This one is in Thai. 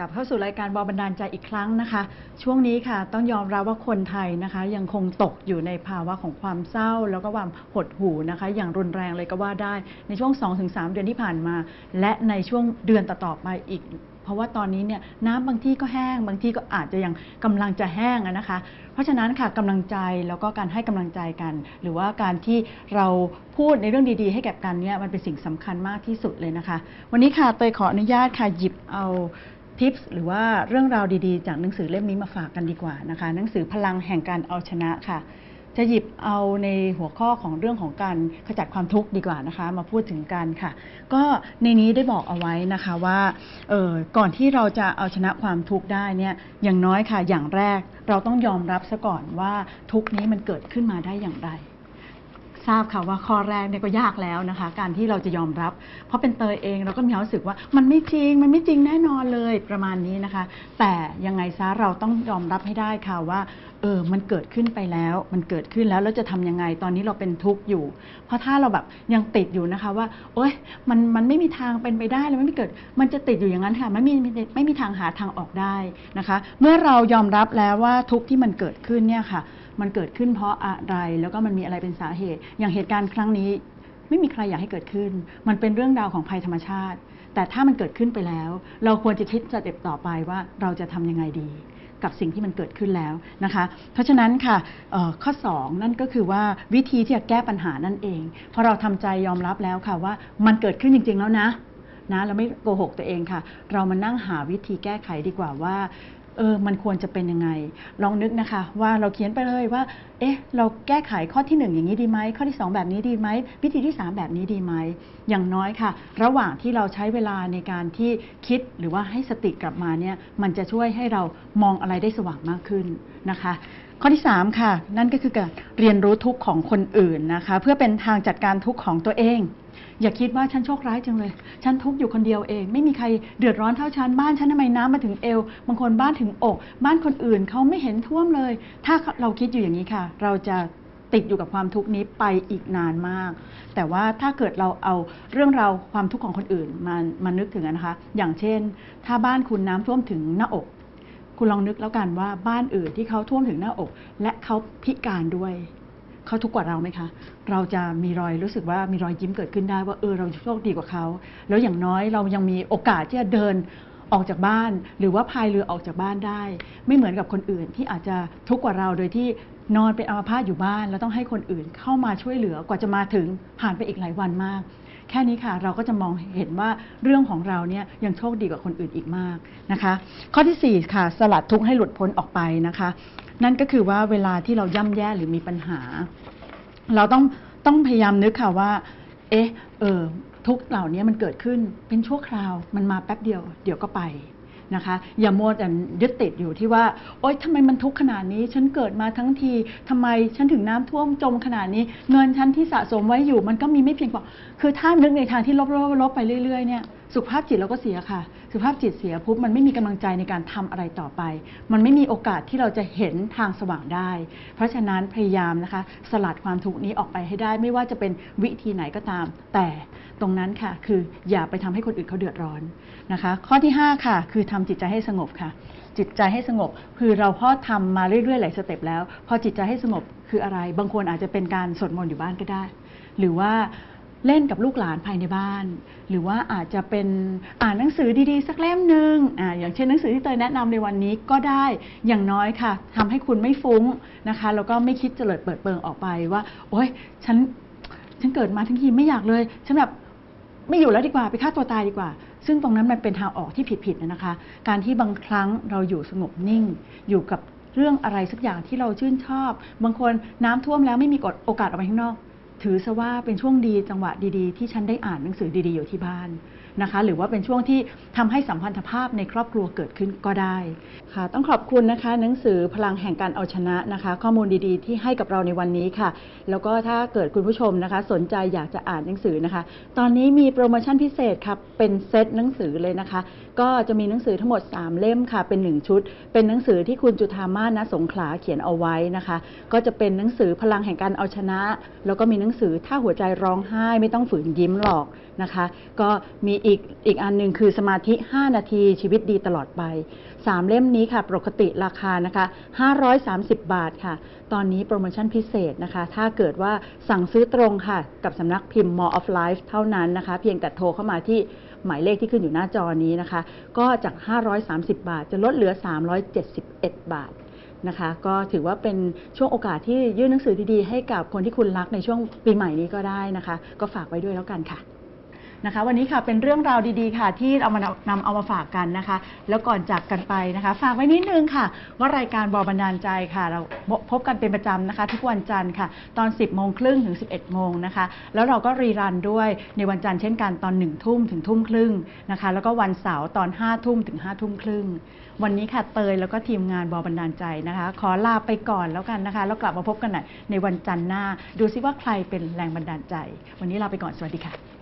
กลับเข้าสู่รายการบอบันดาลใจอีกครั้งนะคะ ช่วงนี้ค่ะ ต้องยอมรับว่าคนไทยนะคะ ยังคงตกอยู่ในภาวะของความเศร้า แล้วก็ความหดหู่นะคะ อย่างรุนแรงเลยก็ว่าได้ในช่วง 2-3 เดือนที่ผ่านมา และในช่วงเดือนต่อๆไปอีกเพราะว่าตอนนี้เนี่ยน้ำบางที่ก็แห้ง บางที่ก็อาจจะยังกำลังจะแห้งนะคะ เพราะฉะนั้นค่ะกำลังใจแล้วก็การให้กำลังใจกัน หรือว่าการที่เราพูดในเรื่องดีๆ ให้แก่กันเนี่ยมันเป็นสิ่งสำคัญมากที่สุดเลยนะคะ วันนี้ค่ะเตยขออนุญาตค่ะหยิบเอา ทิปส์หรือว่าเรื่องราวดีๆ จากหนังสือเล่มนี้มาฝากกันดีกว่านะคะ หนังสือพลังแห่งการเอาชนะค่ะ จะหยิบเอาในหัวข้อของเรื่องของการขจัดความทุกข์ดีกว่านะคะ มาพูดถึงกันค่ะ ก็ในนี้ได้บอกเอาไว้นะคะว่าออก่อนที่เราจะเอาชนะความทุกข์ได้เนี่ยอย่างน้อยค่ะ อย่างแรกเราต้องยอมรับซะก่อนว่าทุกนี้มันเกิดขึ้นมาได้อย่างไร ทราบค่ะว่าข้อแรกเนี่ยก็ยากแล้วนะคะ การที่เราจะยอมรับ เพราะเป็นเตยเองเราก็มีความรู้สึกว่ามันไม่จริง มันไม่จริงแน่นอนเลยประมาณนี้นะคะ แต่ยังไงซะเราต้องยอมรับให้ได้ค่ะว่าเออมันเกิดขึ้นไปแล้ว มันเกิดขึ้นแล้วแล้วจะทำยังไงตอนนี้เราเป็นทุกข์อยู่ เพราะถ้าเราแบบยังติดอยู่นะคะว่าโอ๊ยมันมันไม่มีทางเป็นไปได้เลยมันไม่เกิด มันจะติดอยู่อย่างนั้นค่ะไม่มีไม่มีทางหาทางออกได้นะคะ เมื่อเรายอมรับแล้วว่าทุกข์ที่มันเกิดขึ้นเนี่ยค่ะ มันเกิดขึ้นเพราะอะไร แล้วก็มันมีอะไรเป็นสาเหตุ อย่างเหตุการณ์ครั้งนี้ ไม่มีใครอยากให้เกิดขึ้น มันเป็นเรื่องราวของภัยธรรมชาติ แต่ถ้ามันเกิดขึ้นไปแล้ว เราควรจะคิดสเต็ปต่อไปว่าเราจะทำยังไงดี กับสิ่งที่มันเกิดขึ้นแล้วนะคะ เพราะฉะนั้นค่ะเอ่อข้อ 2 นั่นก็คือว่าวิธีที่จะแก้ปัญหานั่นเองพอเราทำใจยอมรับแล้วค่ะว่ามันเกิดขึ้นจริง ๆ แล้วนะนะเราไม่โกหกตัวเองค่ะ เรามานั่งหาวิธีแก้ไขดีกว่าว่า เออมันควรจะเป็นยังไงลองนึกนะคะว่าเราเขียนไปเลยว่า เอ๊ะ เราแก้ไขข้อที่หนึ่งอย่างนี้ดีไหม ข้อที่สองแบบนี้ดีไหม วิธีที่สามแบบนี้ดีไหม อย่างน้อยค่ะ ระหว่างที่เราใช้เวลาในการที่คิดหรือว่าให้สติกลับมาเนี่ย มันจะช่วยให้เรามองอะไรได้สว่างมากขึ้นนะคะ ข้อที่ 3 ค่ะ นั่นก็คือการเรียนรู้ทุกข์ของคนอื่นนะคะ เพื่อเป็นทางจัดการทุกข์ของตัวเองอย่าคิดว่าฉันโชคร้ายจังเลย ฉันทุกข์อยู่คนเดียวเอง ไม่มีใครเดือดร้อนเท่าฉัน บ้านฉันทำไมน้ำมาถึงเอว บางคนบ้านถึงอก บ้านคนอื่นเขาไม่เห็นท่วมเลย ถ้าเราคิดอยู่อย่างนี้ค่ะเราจะติดอยู่กับความทุกข์นี้ไปอีกนานมาก แต่ว่าถ้าเกิดเราเอาเรื่องราวความทุกข์ของคนอื่นมามานึกถึงนะคะ อย่างเช่น ถ้าบ้านคุณน้ำท่วมถึงหน้าอก คุณลองนึกแล้วกันว่าบ้านอื่นที่เขาท่วมถึงหน้าอก และเขาพิการด้วยเขาทุกข์กว่าเราไหมคะ เราจะมีรอยรู้สึกว่ามีรอยยิ้มเกิดขึ้นได้ว่าเออเราโชคดีกว่าเขา แล้วอย่างน้อยเรายังมีโอกาสที่จะเดินออกจากบ้าน หรือว่าพายเรือออกจากบ้านได้ ไม่เหมือนกับคนอื่นที่อาจจะทุกข์กว่าเราโดยที่ นอนเป็นอัมพาตอยู่บ้าน แล้วต้องให้คนอื่นเข้ามาช่วยเหลือกว่าจะมาถึงผ่านไปอีกหลายวันมาก แค่นี้ค่ะเราก็จะมองเห็นว่าเรื่องของเราเนี่ยยังโชคดีกว่าคนอื่นอีกมากนะคะ ข้อทีสี่4 ค่ะ สลัดทุกข์ให้หลุดพ้นออกไปนะคะ นั่นก็คือว่าเวลาที่เราย่ำแย่หรือมีปัญหา เราต้องต้องพยายามนึกค่ะว่า เอ๊ะเออทุกข์เหล่านี้มันเกิดขึ้นเป็นชั่วคราว มันมาแป๊บเดียว เดี๋ยวก็ไป นะคะ อย่ามัวแต่ยึดติดอยู่ที่ว่า โอ๊ยทำไมมันทุกข์ขนาดนี้ ฉันเกิดมาทั้งทีทำไมฉันถึงน้ำท่วมจมขนาดนี้ เงินฉันที่สะสมไว้อยู่ มันก็มีไม่เพียงพอคือถ้านึกในทางที่ลบๆลบไปเรื่อยๆเนี่ย สุขภาพจิตเราก็เสียค่ะ สุขภาพจิตเสียปุ๊บมันไม่มีกำลังใจในการทำอะไรต่อไป มันไม่มีโอกาสที่เราจะเห็นทางสว่างได้ เพราะฉะนั้นพยายามนะคะ สลัดความทุกข์นี้ออกไปให้ได้ ไม่ว่าจะเป็นวิธีไหนก็ตาม แต่ตรงนั้นค่ะ คืออย่าไปทำให้คนอื่นเขาเดือดร้อนนะคะ ข้อที่ 5 ค่ะ คือทำจิตใจให้สงบค่ะ จิตใจให้สงบ คือเราพอทำมาเรื่อยๆหลายสเต็ปแล้ว พอจิตใจให้สงบคืออะไร บางคนอาจจะเป็นการสวดมนต์อยู่บ้านก็ได้ หรือว่า เล่นกับลูกหลานภายในบ้าน หรือว่าอาจจะเป็นอ่านหนังสือดีๆ สักเล่มหนึ่งอ่าอย่างเช่นหนังสือที่เตยแนะนำในวันนี้ก็ได้อย่างน้อยค่ะทำให้คุณไม่ฟุ้งนะคะ แล้วก็ไม่คิดเจริญเปิดเปิงออกไปว่า โอ๊ยฉันฉันเกิดมาทั้งทีไม่อยากเลยฉันแบบไม่อยู่แล้วดีกว่าไปฆ่าตัวตายดีกว่า ซึ่งตรงนั้นมันเป็นทางออกที่ผิดๆนะคะ การที่บางครั้งเราอยู่สงบนิ่งอยู่กับเรื่องอะไรสักอย่างที่เราชื่นชอบ บางคนน้ำท่วมแล้วไม่มีโอกาสออกไปข้างนอก ถือซะว่าเป็นช่วงดีจังหวะดีๆที่ฉันได้อ่านหนังสือดีๆอยู่ที่บ้าน นะคะ หรือว่าเป็นช่วงที่ทำให้สัมพันธภาพในครอบครัวเกิดขึ้นก็ได้ค่ะ ต้องขอบคุณนะคะหนังสือพลังแห่งการเอาชนะนะคะ ข้อมูลดีๆ ที่ให้กับเราในวันนี้ค่ะ แล้วก็ถ้าเกิดคุณผู้ชมนะคะ สนใจอยากจะอ่านหนังสือนะคะ ตอนนี้มีโปรโมชั่นพิเศษค่ะเป็นเซตหนังสือเลยนะคะ ก็จะมีหนังสือทั้งหมด 3 เล่มค่ะ เป็น 1 ชุด เป็นหนังสือที่คุณจุธามาศณสงขลาเขียนเอาไว้นะคะ ก็จะเป็นหนังสือพลังแห่งการเอาชนะ แล้วก็มีหนังสือถ้าหัวใจร้องไห้ไม่ต้องฝืนยิ้มหรอกนะคะ ก็มีอีกอีกอันหนึ่งคือสมาธิ 5 นาทีชีวิตดีตลอดไป 3 เล่มนี้ค่ะ ปกติราคานะคะ 530 บาทค่ะ ตอนนี้โปรโมชั่นพิเศษนะคะ ถ้าเกิดว่าสั่งซื้อตรงค่ะ กับสำนักพิมพ์ More of Life เท่านั้นนะคะ เพียงแต่โทรเข้ามาที่หมายเลขที่ขึ้นอยู่หน้าจอนี้นะคะ ก็จาก 530 บาท จะลดเหลือ 371 บาทนะคะก็ถือว่าเป็นช่วงโอกาสที่ยื่นหนังสือดีๆ ให้กับคนที่คุณรักในช่วงปีใหม่นี้ก็ได้นะคะ ก็ฝากไว้ด้วยแล้วกันค่ะ นะคะ วันนี้ค่ะเป็นเรื่องราวดีๆค่ะ ที่เอามานำเอามาฝากกันนะคะ แล้วก่อนจากกันไปนะคะ ฝากไว้นิดนึงค่ะ ว่ารายการบอบันดาลใจค่ะ เราพบกันเป็นประจำนะคะ ทุกวันจันทร์ค่ะ ตอน 10โมงครึ่งถึง 11โมงนะคะ แล้วเราก็รีรันด้วยในวันจันทร์เช่นกันตอน1ทุ่มถึงทุ่มครึ่งนะคะ แล้วก็วันเสาร์ตอน5ทุ่มถึง5ทุ่มครึ่งวันนี้ค่ะเตยแล้วก็ทีมงานบอบันดาลใจนะคะ ขอลาไปก่อนแล้วกันนะคะ แล้วกลับมาพบกันใหม่ในวันจันทร์หน้า ดูซิว่าใครเป็นแรงบันดาลใจ วันนี้ลาไปก่อนสวัสดีค่ะ